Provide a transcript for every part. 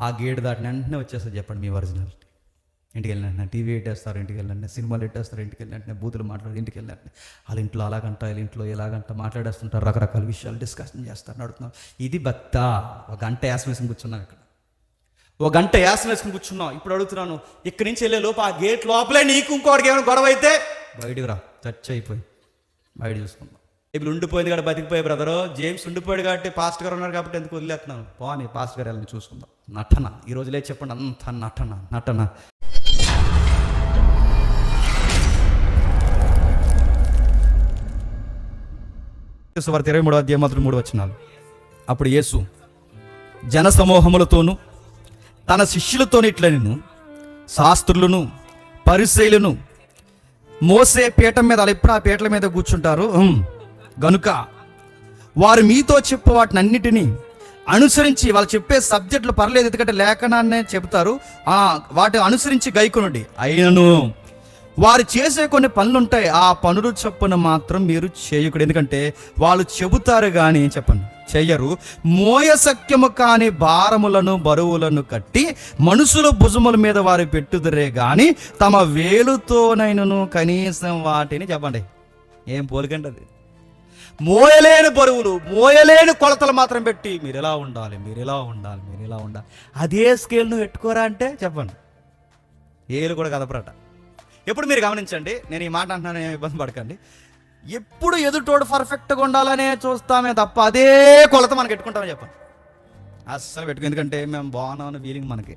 ఆ గేట్ దాటిన వెంటనే వచ్చేస్తుంది చెప్పండి మీ ఒరిజినల్ ఇంటికి వెళ్ళిన టీవీ ఎట్టేస్తారు ఇంటికి వెళ్ళిన సినిమాలు ఎట్టేస్తారు ఇంటికి వెళ్ళిన బూతులు మాట్లాడి ఇంటికి వెళ్ళిన వాళ్ళ ఇంట్లో అలాగంట వీళ్ళ ఇంట్లో ఎలాగంట మాట్లాడేస్తుంటారు రకరకాల విషయాలు డిస్కషన్ చేస్తారు నడుతున్నాం ఇది భక్త ఒక గంట యాసం వేసుకుని కూర్చున్నాం ఇక్కడ. ఒక గంట యాసం వేసుకుని కూర్చున్నాం. ఇప్పుడు అడుగుతున్నాను ఇక్కడి నుంచి వెళ్ళే లోపు ఆ గేట్ లోపలే నీకు ఇంకోటికి ఏమైనా గొడవ అయితే? బయటికి రా చర్చ అయిపోయి. బయట చూసుకుందాం. ఇప్పుడు ఉండిపోయింది కాబట్టి బతికిపోయి బ్రదరు జేమ్స్ ఉండిపోయాడు కాబట్టి పాస్ట్ గారు ఉన్నారు కాబట్టి ఎందుకు వదిలేస్తున్నాను? పోనీ పాస్ట్ గారు వెళ్ళని చూసుకుందాం. నటన. ఈ రోజులే చెప్పండి అంత నటన నటన. వార్త ఇరవై మూడో అధ్యాయం మొదటి మూడు వచ్చినాలు అప్పుడు యేసు జన సమూహములతోనూ తన శిష్యులతో ఇట్లనిను శాస్త్రులను పరిశైలను మోసే పీఠం మీద వాళ్ళు ఆ పీటల మీద కూర్చుంటారు. గనుక వారు మీతో చెప్పు వాటిని అన్నిటినీ అనుసరించి వాళ్ళు చెప్పే సబ్జెక్టులు పర్లేదు ఎందుకంటే లేఖనాన్నే చెప్తారు ఆ వాటిని అనుసరించి గైకునుడి. అయినను వారు చేసే కొన్ని పనులు ఉంటాయి ఆ పనులు చొప్పున మాత్రం మీరు చేయకూడదు. ఎందుకంటే వాళ్ళు చెబుతారు కానీ చెప్పండి చెయ్యరు. మోయ సఖ్యము కాని భారములను బరువులను కట్టి మనుషుల భుజముల మీద వారు పెట్టుదరే గాని తమ వేలుతోనైనను కనీసం వాటిని చెప్పండి. ఏం పోలికండి అది? మోయలేని బరువులు మోయలేని కొలతలు మాత్రం పెట్టి మీరు ఎలా ఉండాలి మీరు ఎలా ఉండాలి మీరు ఎలా ఉండాలి? అదే స్కేల్ను పెట్టుకోరా అంటే చెప్పండి. ఏలు కూడా కదపరట. ఎప్పుడు మీరు గమనించండి నేను ఈ మాట అంటున్నాను ఏమి ఇబ్బంది పడకండి. ఎప్పుడు ఎదుటోడు పర్ఫెక్ట్గా ఉండాలనే చూస్తామే తప్ప అదే కొలత మనకి పెట్టుకుంటామని చెప్పండి. అస్సలు పెట్టుకో ఎందుకంటే మేము బాగున్నామన్న ఫీలింగ్ మనకి.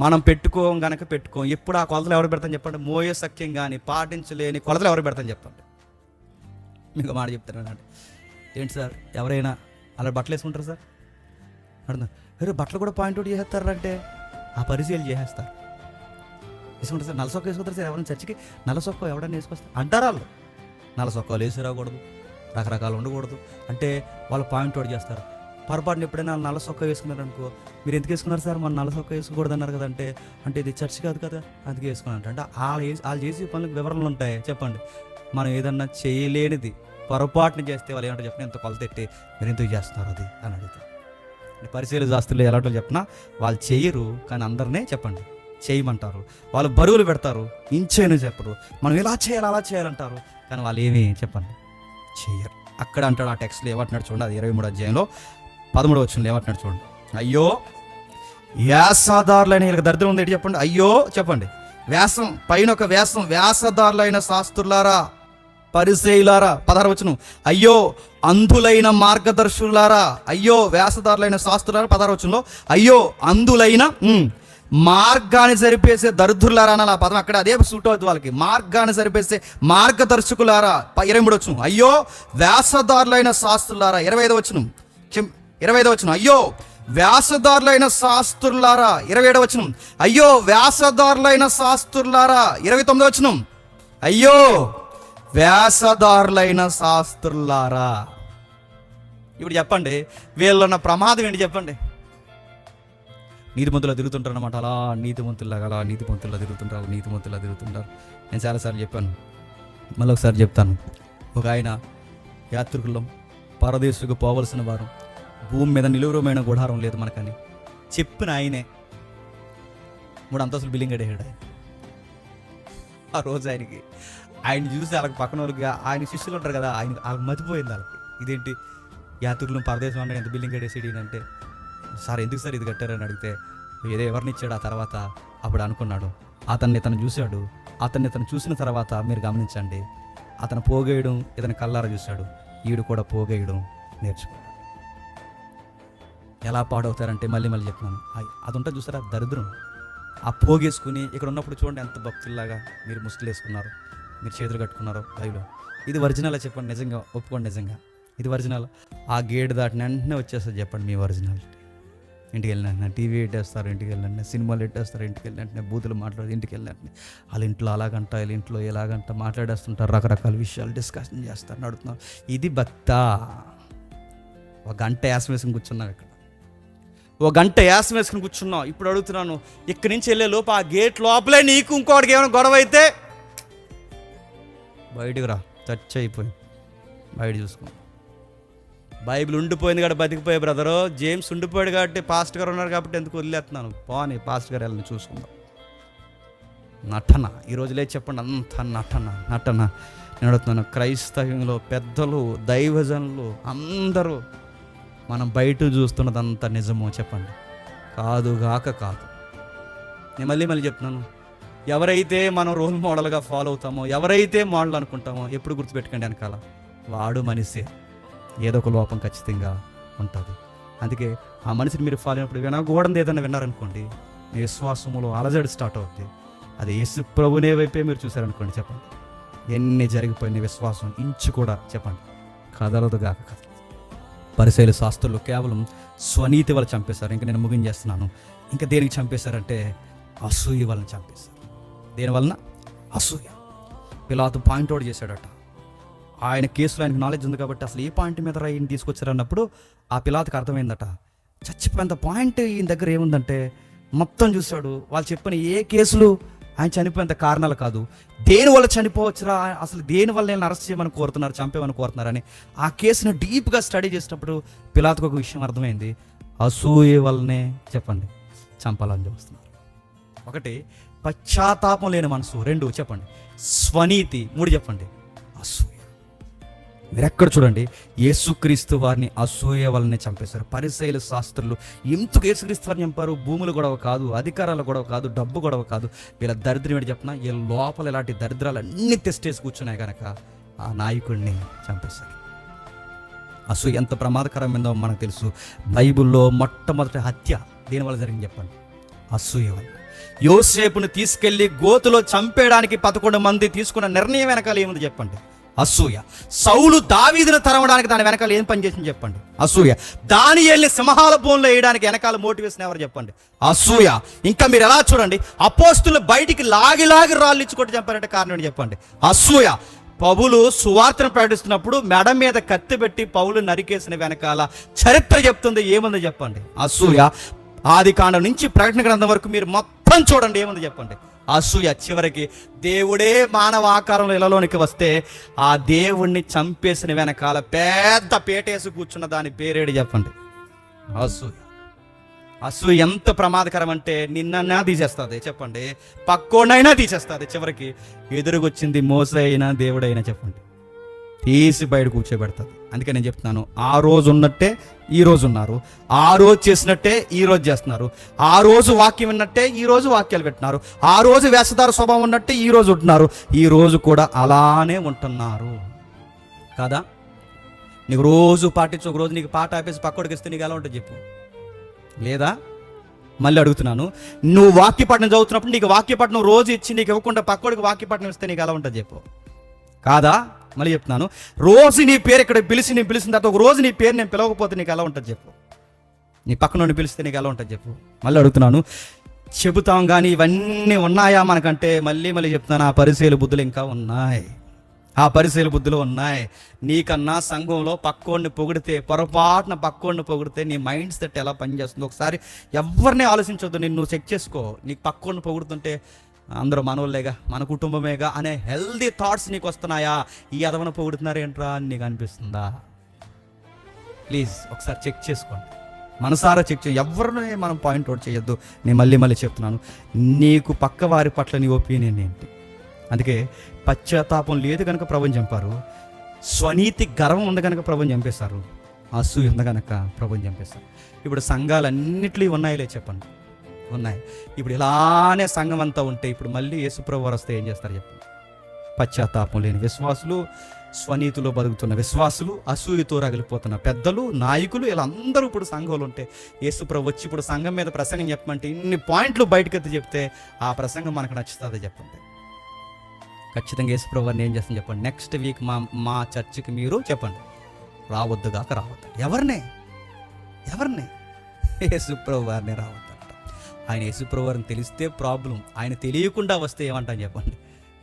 మనం పెట్టుకోం గనక పెట్టుకోం ఎప్పుడు ఆ కొలతలు ఎవరు పెడతాం చెప్పండి? మోయే సఖ్యం కానీ పాటించలేని కొలతలు ఎవరు పెడతాం చెప్పండి. మీకు మాట చెప్తాను ఏంటి సార్ ఎవరైనా అలా బట్టలు వేసుకుంటారు సార్? అడుగుతా మీరు బట్టలు కూడా పాయింట్అవుట్ చేసేస్తారంటే ఆ పరిశీలి చేసేస్తారు. వేసుకుంటారు సార్? నల్ల సొక్క వేసుకుంటారు సార్? ఎవరైనా చర్చికి నల్ల సొక్క ఎవడన్నా వేసుకొస్తారు? అంటారు వాళ్ళు. నల్ల సొక్కలు వేసి రాకూడదు. రకరకాలు ఉండకూడదు. అంటే వాళ్ళు పాయింట్అవుట్ చేస్తారు. పొరపాటున ఎప్పుడైనా నల్ల సొక్క వేసుకున్నారు అనుకో మీరు ఎందుకు వేసుకున్నారు సార్? మన నల్ల సొక్క వేసుకోకూడదు అన్నారు కదా అంటే అంటే ఇది చర్చ్ కాదు కదా అందుకే వేసుకున్నాను అంటే వాళ్ళు వాళ్ళు చేసే పనులకు వివరణలు ఉంటాయి. చెప్పండి. మనం ఏదన్నా చేయలేనిది. పొరపాటున చేస్తే వాళ్ళు ఏమంటారు చెప్పిన ఎంత కొలతెట్టి మీరు ఎందుకు చేస్తున్నారు అది? అని అడుగుతారు. పరిశీలి పరిశీలన శాస్త్రులు ఎలాంటి చెప్పినా? వాళ్ళు చేయరు కానీ అందరినీ చెప్పండి. చేయమంటారు. వాళ్ళు బరువులు పెడతారు ఇంచైనా చెప్పరు. మనం ఇలా చేయాలి అలా చేయాలంటారు కానీ వాళ్ళు ఏమి చెప్పండి. చేయరు. అక్కడ అంటాడు ఆ టెక్స్ట్లో ఏమంటున్నాడు చూడండి అది ఇరవై మూడు అధ్యాయంలో పదమూడు వచ్చిన ఏమంటున్నాడు చూడండి. అయ్యో వ్యాసాదారులైన వీళ్ళకి దరిద్రం ఉంది ఏంటి చెప్పండి? అయ్యో చెప్పండి. వ్యాసం పైన ఒక వ్యాసం వ్యాసదారులైన శాస్త్రులారా పరిసేయులారా పదహారు అయ్యో అంధులైన మార్గదర్శులారా అయ్యో వ్యాసదారులైన శాస్త్రులారా పదహారు అయ్యో అంధులైన మార్గాన్ని సరిపేసే దరిద్రులారా అన్న పదం. అక్కడ అదే సూట్ అవుతుంది వాళ్ళకి. మార్గాన్ని సరిపేసే మార్గదర్శకులారా ఇరవై మూడు వచ్చును అయ్యో వ్యాసదారులైన శాస్త్రులారా ఇరవై ఐదు వచ్చును ఇరవై ఐదు వచ్చును అయ్యో వ్యాసదారులైన శాస్త్రులారా ఇరవై ఏడవ వచ్చును అయ్యో వ్యాసదారులైన శాస్త్రులారా ఇరవై తొమ్మిది వచ్చును అయ్యో వేషధారులైన శాస్త్రులారా. ఇప్పుడు చెప్పండి వీళ్ళన్న ప్రమాదం ఏంటి చెప్పండి. నీతిమంతులు తిరుగుతుంటారు అనమాట అలా నీతిమంతుల్లాగా అలా నీతిమంతుల్లా తిరుగుతుంటారు నీతిమంతుల్లో తిరుగుతుంటారు. నేను చాలాసార్లు చెప్పాను. మళ్ళీ ఒకసారి చెప్తాను. ఒక ఆయన యాత్రికులం పరదేశకు పోవలసిన వారు భూమి మీద నిలువురమైన గుడారం లేదు మనకని. చెప్పిన ఆయనే మూడు అంతస్తులు బిల్లింగ్ అడిగాడు ఆయన. ఆ రోజు ఆయనకి ఆయన చూసి వాళ్ళకి పక్కన వాళ్ళకి ఆయన శిష్యులు ఉంటారు కదా ఆయన వాళ్ళకి మతిపోయింది వాళ్ళకి. ఇదేంటి? యాత్రికులు పరదేశం అంటే ఎంత బిల్డింగ్ కట్టేసి అంటే సార్ ఎందుకు సార్ ఇది కట్టారని అడిగితే ఏదో ఎవరినిచ్చాడు ఆ తర్వాత అప్పుడు అనుకున్నాడు. అతన్ని ఇతను చూశాడు. అతన్ని ఇతను చూసిన తర్వాత మీరు గమనించండి. అతను పోగేయడం ఇతను కల్లార చూశాడు. ఈడు కూడా పోగేయడం నేర్చుకున్నాడు. ఎలా పాడవుతారంటే మళ్ళీ మళ్ళీ చెప్తున్నాను. అది ఉంటుంది చూసారా? దరిద్రం. ఆ పోగేసుకుని ఇక్కడ ఉన్నప్పుడు చూడండి ఎంత భక్తుల్లాగా మీరు ముసుగులేసుకున్నారు. మీరు చేతులు కట్టుకున్నారు లైవ్లో. ఇది ఒరిజినల్ చెప్పండి నిజంగా ఒప్పుకోండి నిజంగా. ఇది ఒరిజినల్. ఆ గేట్ దాటిన వెంటనే వచ్చేస్తుంది చెప్పండి మీ ఒరిజినల్ ఇంటికి వెళ్ళిన టీవీ పెట్టేస్తారు ఇంటికి వెళ్ళిన సినిమాలు పెట్టేస్తారు ఇంటికి వెళ్ళిన బూతులు మాట్లాడి ఇంటికి వెళ్ళిన వాళ్ళ ఇంట్లో అలాగంట వాళ్ళ ఇంట్లో ఎలాగంట మాట్లాడేస్తుంటారు రకరకాల విషయాలు డిస్కషన్ చేస్తారు నడుతున్నారు ఇది భక్త ఒక గంట యాసం వేసుకుని కూర్చున్నాం ఇక్కడ. ఒక గంట యాసం వేసుకుని కూర్చున్నాం ఇప్పుడు అడుగుతున్నాను ఇక్కడి నుంచి వెళ్ళే లోపు ఆ గేట్ లోపలే నీకు ఇంకోటికి ఏమైనా గొడవ అయితే బయటికి రా. చర్చ అయిపోయి. బయట చూసుకో బైబిల్ ఉండిపోయింది కాబట్టి బతికిపోయే బ్రదరు. జేమ్స్ ఉండిపోయాడు కాబట్టి పాస్ట్ గారు ఉన్నారు కాబట్టి ఎందుకు వదిలేస్తున్నాను. పోనీ పాస్ట్ గారు వెళ్ళని చూసుకుందాం. నటన. ఈ రోజులే చెప్పండి. అంత నటన నటన. నేను అడుగుతున్నాను క్రైస్తవ్యంలో పెద్దలు దైవజనులు అందరూ మనం బయట చూస్తున్నదంతా నిజమో చెప్పండి. కాదు గాక కాదు. నేను మళ్ళీ మళ్ళీ చెప్తున్నాను. ఎవరైతే మనం రోల్ మోడల్గా ఫాలో అవుతామో ఎవరైతే మోడల్ అనుకుంటామో ఎప్పుడు గుర్తుపెట్టుకోండి వెనకాల. వాడు మనిషే. ఏదో ఒక లోపం ఖచ్చితంగా ఉంటుంది. అందుకే ఆ మనిషిని మీరు ఫాలో అయినప్పుడు వినకూడదు ఏదైనా విన్నారనుకోండి మీ విశ్వాసములో అలజడి స్టార్ట్ అవుద్ది. అది యేసు ప్రభునే వైపే మీరు చూసారనుకోండి చెప్పండి. ఎన్ని జరిగిపోయిన విశ్వాసం ఇంచు కూడా చెప్పండి. కదలదు గాక కదలదు. పరిశైల శాస్త్రులు కేవలం స్వనీతి వల్ల చంపేశారు. ఇంకా నేను ముగించేస్తున్నాను. ఇంకా దేనికి చంపేశారంటే అసూయ వల్ల చంపేశారు. దేనివలన? అసూయ. పిలాతు పాయింట్ అవుట్ చేశాడట. ఆయన కేసులో ఆయనకు నాలెడ్జ్ ఉంది కాబట్టి అసలు ఏ పాయింట్ మీద రా ఈయన తీసుకొచ్చారన్నప్పుడు ఆ పిలాతకు అర్థమైందట. చచ్చిపోయేంత పాయింట్ ఈయన దగ్గర ఏముందంటే మొత్తం చూశాడు. వాళ్ళు చెప్పిన ఏ కేసులు ఆయన చనిపోయేంత కారణాలు కాదు. దేని వల్ల చనిపోవచ్చురా? అసలు దేని వల్ల నేను అరెస్ట్ చేయమని కోరుతున్నారు చంపేమని కోరుతున్నారని ఆ కేసును డీప్గా స్టడీ చేసినప్పుడు పిలాతుకు ఒక విషయం అర్థమైంది. అసూయ వల్లనే చెప్పండి చంపాలని చూస్తున్నారు. ఒకటి పశ్చాత్తాపం లేని మనసు. రెండు చెప్పండి. స్వనీతి. మూడు చెప్పండి. అసూయ. మీరు ఎక్కడ చూడండి? యేసుక్రీస్తు వారిని అసూయ వల్లనే చంపేశారు. పరిశైల శాస్త్రులు ఎందుకు యేసుక్రీస్తు వారిని చంపారు? భూముల గొడవ కాదు అధికారాల గొడవ కాదు డబ్బు గొడవ కాదు. వీళ్ళ దరిద్రం ఏంటి చెప్పిన? ఈ లోపల ఇలాంటి దరిద్రాలు అన్ని తెస్టేసి కూర్చున్నాయి కనుక ఆ నాయకుడిని చంపేశారు. అసూయ ఎంత ప్రమాదకరమైందో మనకు తెలుసు. బైబిల్లో మొట్టమొదటి హత్య దీనివల్ల జరిగింది చెప్పండి? అసూయ వల్ల. యోసేపును తీసుకెళ్ళి గోతులో చంపేయడానికి పదకొండు మంది తీసుకున్న నిర్ణయం వెనకాల ఏముంది చెప్పండి? అసూయ. సౌలు దావీదును తరవడానికి దాని వెనకాల ఏం పని చేసింది చెప్పండి? అసూయ. దాని వెళ్ళి సింహాల భూమిలో వేయడానికి వెనకాల మోటివేషన్ ఎవరు చెప్పండి? అసూయ. ఇంకా మీరు ఎలా చూడండి? అపోస్తులు బయటికి లాగి లాగి రాళ్ళు ఇచ్చుకుంటూ చంపారంటే కారణం చెప్పండి? అసూయ. పౌలు సువార్తను ప్రకటిస్తున్నప్పుడు మెడ మీద కత్తి పెట్టి పౌలు నరికేసిన వెనకాల చరిత్ర చెప్తుంది. ఏముంది చెప్పండి? అసూయ. ఆది కాండం నుంచి ప్రకటన గ్రంథం వరకు మీరు మొత్తం చూడండి ఏముంది చెప్పండి? అసూయ చివరికి దేవుడే మానవ ఆకారంలో ఇళ్ళలోనికి వస్తే ఆ దేవుణ్ణి చంపేసిన వెనకాల పెద్ద పేటేసి కూర్చున్న దాని పేరేడు చెప్పండి. అసూయ. అసూయ ఎంత ప్రమాదకరం అంటే నిన్నన్నా తీసేస్తుంది చెప్పండి. పక్కోడైనా తీసేస్తుంది చివరికి. ఎదురుకొచ్చింది మోసైనా దేవుడైనా చెప్పండి. తీసి బయట కూర్చోబెడుతుంది అందుకే నేను చెప్తున్నాను ఆ రోజు ఉన్నట్టే ఈ రోజు ఉన్నారు. ఆ రోజు చేసినట్టే ఈ రోజు చేస్తున్నారు. ఆ రోజు వాక్యం విన్నట్టే ఈ రోజు వాక్యాలు పెట్టినారు ఆ రోజు వేషధార స్వభావం ఉన్నట్టే ఈ రోజు ఉంటున్నారు. ఈ రోజు కూడా అలానే ఉంటున్నారు. కదా? నీకు రోజు పాటించు ఒక రోజు నీకు పాట ఆపేసి పక్కడికి ఇస్తే నీకు ఎలా ఉంటుంది చెప్పు. లేదా? మళ్ళీ అడుగుతున్నాను నువ్వు వాక్యపట్నం చదువుతున్నప్పుడు నీకు వాక్యపట్నం రోజు ఇచ్చి నీకు ఇవ్వకుండా పక్కోడికి వాక్యపట్నం ఇస్తే నీకు ఎలా ఉంటుంది చెప్పు. కాదా? మళ్ళీ చెప్తున్నాను. రోజు నీ పేరు ఇక్కడ పిలిచి నేను పిలిచిన తర్వాత ఒక రోజు నీ పేరు నేను పిలవకపోతే నీకు ఎలా ఉంటుంది చెప్పు. నీ పక్కన నుండి పిలిస్తే నీకు ఎలా ఉంటుంది చెప్పు. మళ్ళీ అడుగుతున్నాను. చెబుతాం కానీ ఇవన్నీ ఉన్నాయా మనకంటే? మళ్ళీ మళ్ళీ చెప్తున్నాను. ఆ పరిశీల బుద్ధులు ఇంకా ఉన్నాయి. ఆ పరిశీల బుద్ధులు ఉన్నాయి. నీకన్నా సంఘంలో పక్కోడిని పొగిడితే పొరపాటున పక్కోడిని పొగిడితే నీ మైండ్ సెట్ ఎలా పనిచేస్తుందో? ఒకసారి ఎవరిని ఆలోచించొద్దు. నిన్ను చెక్ చేసుకో. నీకు పక్కోడిని పొగుడుతుంటే అందరూ మనోళ్ళేగా మన కుటుంబమేగా అనే హెల్దీ థాట్స్ నీకు వస్తున్నాయా ఈ అదవన పొగుడుతున్నారేంట్రా అని నీకు అనిపిస్తుందా? ప్లీజ్ ఒకసారి చెక్ చేసుకోండి. మనసారా చెక్ చేయ. ఎవరిని మనం పాయింట్ అవుట్ చేయొద్దు. నేను మళ్ళీ మళ్ళీ చెప్తున్నాను. నీకు పక్క వారి పట్ల నీ ఒపీనియన్ ఏంటి? అందుకే పశ్చాత్తాపం లేదు కనుక ప్రభుని చంపారు. స్వనీతి గర్వం ఉంది కనుక ప్రభుని చంపేశారు. అసూయ ఉంది కనుక ప్రభుని చంపేశారు. ఇప్పుడు సంఘాలన్నిట్లో ఉన్నాయిలే చెప్పండి. ఉన్నాయి. ఇప్పుడు ఇలానే సంఘం అంతా ఉంటే ఇప్పుడు మళ్ళీ యేసుప్రభు వస్తే ఏం చేస్తారు చెప్పండి పశ్చాత్తాపం లేని విశ్వాసులు స్వనీతిలో బతుకుతున్న విశ్వాసులు అసూయతో రగిలిపోతున్న పెద్దలు నాయకులు ఇలా అందరూ ఇప్పుడు సంఘంలో ఉంటే యేసుప్రభు వచ్చి ఇప్పుడు సంఘం మీద ప్రసంగం చెప్పమంటే ఇన్ని పాయింట్లు బయటకెత్తి చెప్తే ఆ ప్రసంగం మనకు నచ్చుతుందో చెప్పండి. ఖచ్చితంగా యేసుప్రభు వారిని ఏం చేస్తాను చెప్పండి? నెక్స్ట్ వీక్ మా మా చర్చికి మీరు చెప్పండి. రావద్దు కాక రావద్దు. ఎవరినే? ఎవరిని? యేసుప్రభు వారిని రావద్దు. ఆయన యేసుప్రభు తెలిస్తే ప్రాబ్లం ఆయన తెలియకుండా వస్తే ఏమంటాను చెప్పండి.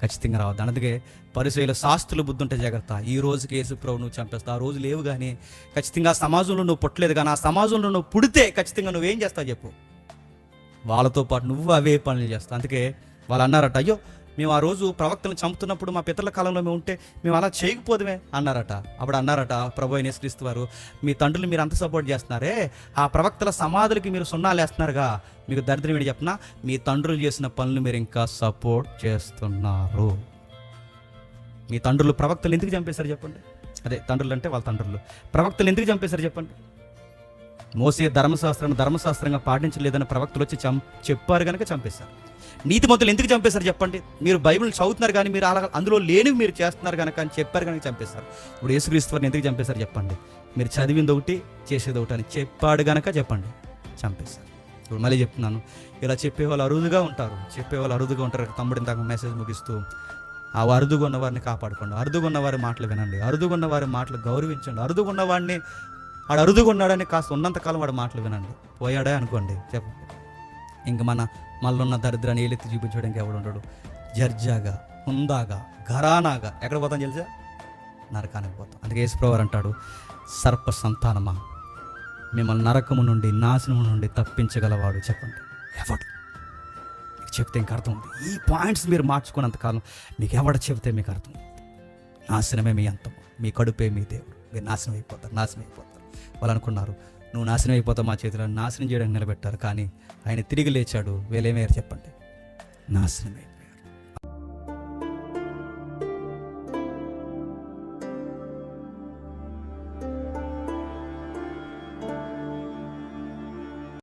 ఖచ్చితంగా రావద్దు. అందుకే పరిశీల శాస్త్రులు బుద్ధుంటే జాగ్రత్త. ఈ రోజుకి యేసుప్రభు నువ్వు చంపేస్తావు ఆ రోజు లేవు కానీ ఖచ్చితంగా సమాజంలో నువ్వు పుట్టలేదు కానీ ఆ సమాజంలో నువ్వు పుడితే ఖచ్చితంగా నువ్వేం చేస్తావు చెప్పు. వాళ్ళతో పాటు నువ్వు అవే పనులు చేస్తావు. అందుకే వాళ్ళు అన్నారట అయ్యో మేము ఆ రోజు ప్రవక్తను చంపుతున్నప్పుడు మా పితరుల కాలంలో మేము ఉంటే మేము అలా చేయకపోదుమే అన్నారట. అప్పుడు అన్నారట ప్రభు అయిన క్రీస్తు వారు మీ తండ్రులు మీరు అంత సపోర్ట్ చేస్తున్నారే? ఆ ప్రవక్తల సమాధులకి మీరు సున్నాలు వేస్తున్నారుగా? మీకు దరిద్రం ఏంటి చెప్పిన? మీ తండ్రులు చేసిన పనులు మీరు ఇంకా సపోర్ట్ చేస్తున్నారు. మీ తండ్రులు ప్రవక్తలు ఎందుకు చంపేశారు చెప్పండి? అదే తండ్రులు అంటే వాళ్ళ తండ్రులు. ప్రవక్తలు ఎందుకు చంపేశారు చెప్పండి? మోసే ధర్మశాస్త్రం ధర్మశాస్త్రంగా పాటించలేదని ప్రవక్తలు వచ్చి చం చెప్పారు కనుక చంపేశారు. నీతిమంతులు ఎందుకు చంపేశారు చెప్పండి? మీరు బైబిల్ చదువుతున్నారు కానీ మీరు అలా అందులో లేనివి మీరు చేస్తున్నారు కనుక అని చెప్పారు కనుక చంపేశారు. ఇప్పుడు యేసుక్రీస్తువారిని ఎందుకు చంపేశారు చెప్పండి? మీరు చదివింది ఒకటి చేసేది ఒకటి అని చెప్పాడు కనుక చెప్పండి. చంపేశారు. ఇప్పుడు మళ్ళీ చెప్తున్నాను. ఇలా చెప్పేవాళ్ళు అరుదుగా ఉంటారు. చెప్పేవాళ్ళు అరుదుగా ఉంటారు. తమ్ముడు తగ్గ మెసేజ్ ముగిస్తూ ఆ అరుదుగా ఉన్న వారిని కాపాడుకోండి. అరుదుగా ఉన్న వారి మాటలు వినండి. అరుదుగా ఉన్న వారి మాటలు గౌరవించండి. అరుదుగా ఉన్న వాడిని వాడు అరుదుగా ఉన్నాడని కాస్త ఉన్నంతకాలం వాడు మాటలు వినండి. పోయాడే అనుకోండి చెప్పండి ఇంక మన మళ్ళున్న దరిద్రాన్ని ఏలెత్తి చూపించడానికి ఎవడు ఉండడు? జర్జాగా హుందాగా ఘరానాగా. ఎక్కడ పోతాం తెలుసా? నరకానికి పోతాం. అందుకే యేసుప్రవర్ అంటాడు సర్ప సంతానమా? మిమ్మల్ని నరకము నుండి నాశనము నుండి తప్పించగలవాడు చెప్పండి. ఎవడు? మీకు చెప్తే ఇంక అర్థం ఉంది. ఈ పాయింట్స్ మీరు మార్చుకున్నంతకాలం మీకు ఎవడ చెప్తే మీకు అర్థం నాశనమే మీ అంతం. మీ కడుపే మీ దేవుడు. మీరు నాశనం అయిపోతారు నాశనం అయిపోతారు వాళ్ళు అనుకున్నారు నువ్వు నాశనం అయిపోతావు మా చేతిలో నాశనం చేయడానికి నిలబెట్టారు కానీ ఆయన తిరిగి లేచాడు వీళ్ళేమయ్యారు చెప్పండి. నాశనం